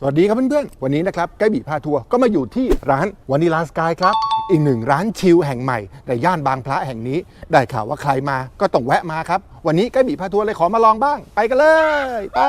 สวัสดีครับเพื่อนๆ วันนี้นะครับไกด์บีพาทัวร์ก็มาอยู่ที่ร้านวานิลาสกายครับ อีกหนึ่งร้านชิลแห่งใหม่ ในย่านบางพระแห่งนี้ ได้ข่าวว่าใครมาก็ต้องแวะมาครับ วันนี้ไกด์บีพาทัวร์เลยขอมาลองบ้าง ไปกันเลย ไป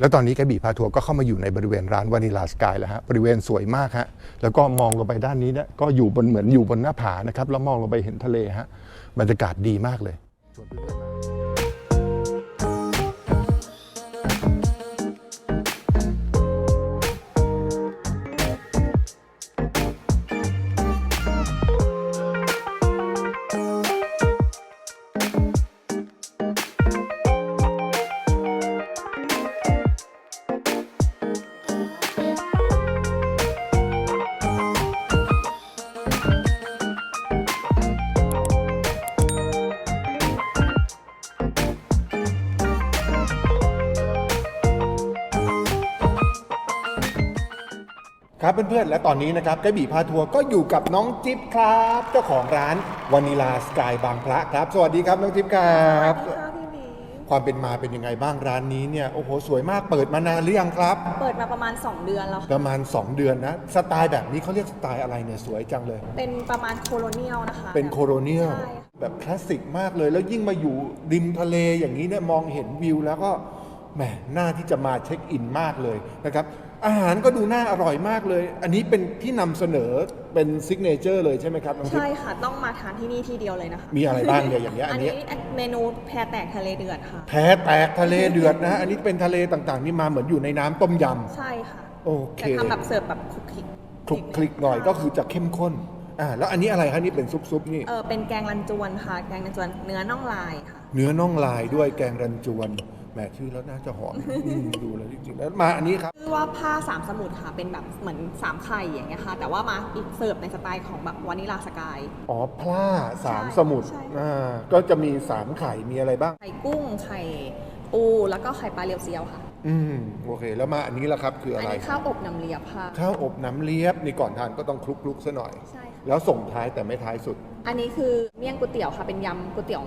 แล้วตอนนี้กระบีพาทัวร์ก็เข้ามาอยู่ในบริเวณร้านวานิลาสกายแล้วฮะบริเวณสวยมากฮะแล้วก็มองลงไปด้านนี้เนี่ยก็อยู่บนเหมือนอยู่บนหน้าผานะครับแล้วมองลงไปเห็นทะเลฮะบรรยากาศดีมากเลยชวนเพื่อนๆมา ครับเพื่อนๆ และตอนนี้นะครับไกด์บีพาทัวร์ก็อยู่กับน้องจิ๊บครับ เจ้าของร้านวานิลาสกายบางพระครับ สวัสดีครับน้องจิ๊บครับสวัสดีค่ะพี่หมีความเป็นมาเป็นยังไงบ้างร้านนี้เนี่ยโอ้โหสวยมากเปิดมานานหรือยังครับ เปิดมาประมาณ 2 เดือนแล้วปค่ะระมาณ 2 เดือนนะสไตล์แบบนี้เขาเรียกสไตล์อะไรเนี่ยสวยจังเลย เป็นประมาณโคโลเนียลนะคะเป็นโคโรเนียลใช่ค่ะ แบบคลาสสิกมากเลย แล้วยิ่งมาอยู่ริมทะเลอย่างนี้เนี่ยมองเห็นวิวแล้วก็ แหมน่าที่จะมาเช็คอินมากเลยนะครับ อาหารก็ดูน่าอร่อยมากเลย อันนี้เป็นที่นำเสนอเป็นซิกเนเจอร์เลยใช่ไหมครับน้องทิพใช่ย์ค่ะ ต้องมาทานที่นี่ที่เดียวเลยนะคะมีอะไรบ้างเนี่ยอย่างเงี้ยอัอันนเนี้นี้ยเมนูแพแตกทะเลเดือดค่ะ แพแตกทะเลเดือดนะอันนี้เป็นทะเลต่างๆ นี่มาเหมือนอยู่ในน้ำต้มยใช่ค่ะำโอเค แต่ทำแบบเสิร์ฟแบบคลุกคลิกคลุกคลิกหน่อยก็คือจะเข้มข้นอ่าแล้วอันนี้อะไรคะนี่เป็นซุปๆนี่ เออเป็นแกงรันจวนค่ะ แกงรันจวนเนื้อน่องลายค่ะ เนื้อน่องลายด้วยแกงรันจวน แหมชื่อแล้วน่าจะหอมอืมดูแล้วจริงๆแล้วมาอันนี้ครับ ชื่อว่าผ้าสามสมุทรค่ะ เป็นแบบเหมือนสามไข่อย่างเงี้ยค่ะ แต่ว่ามาอีกเสิร์ฟในสไตล์ของแบบวานิลาสกาย อ๋อพล่าสามใช่สมุทรใช่ อ่าก็จะมีสามไข่มีอะไรบ้าง ไข่กุ้ง ไข่ปู แล้วก็ไข่ปลาเรียวเซียวค่ะ อืมโอเค แล้วมาอันนี้ละครับคืออัอะนไรนี้ข้าวอบน้ำเลียบค่ะ ข้าวอบน้ำเลียบนี่ก่อนทานก็ต้องคลุกๆซะหน่อย ใช่ค่ะ แล้วส่งท้ายแต่ไม่ท้ายสุด อันนี้คือเมี่ยงก๋วยเตี๋ยวค่ะ เป็นยำก๋วยเตี๋ยว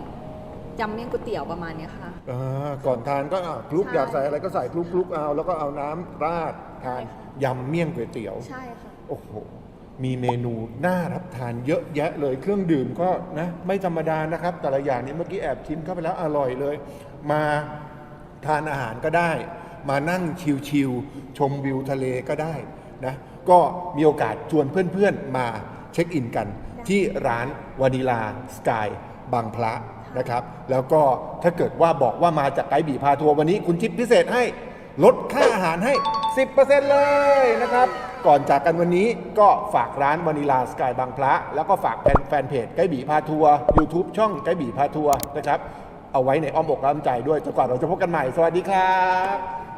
ยำเมี่ยงก๋วยเตี๋ยวประมาณเนี้ยค่ะ อ่าก่อนทานก็อะคลุกใช่อยากใส่อะไรก็ใส่คลุกคลุกเอา แล้วก็เอาน้ำราดทานใช่ค่ะ ยำเมี่ยงก๋วยเตี๋ยว ใช่ค่ะ โอ้โห มีเมนูน่ารับทานเยอะแยะเลยเครื่องดื่มก็นะไม่ธรรมดานะครับ แต่ละอย่างนี้เมื่อกี้แอบชิมเข้าไปแล้วอร่อยเลย มาทานอาหารก็ได้ มานั่งชิลๆชมวิวทะเลก็ได้นะก็มีโอกาสชวนเพื่อนๆมาเช็คอินกัน ที่ร้านวานิลาสกายบางพระ นะครับ แล้วก็ถ้าเกิดว่าบอกว่ามาจากไกด์บีพาทัวร์วันนี้คุณทิปพิเศษให้ลดค่าอาหารให้ 10%เลยนะครับ ก่อนจากกันวันนี้ก็ฝากร้านวานิลาสกายบางพระ แล้วก็ฝากแฟนเพจไกด์บีพาทัวร์ YouTube ช่องไกด์บีพาทัวร์นะครับ เอาไว้ในอ้อมอกอ้อมใจด้วยจนกว่าเราจะพบกันใหม่ สวัสดีครับ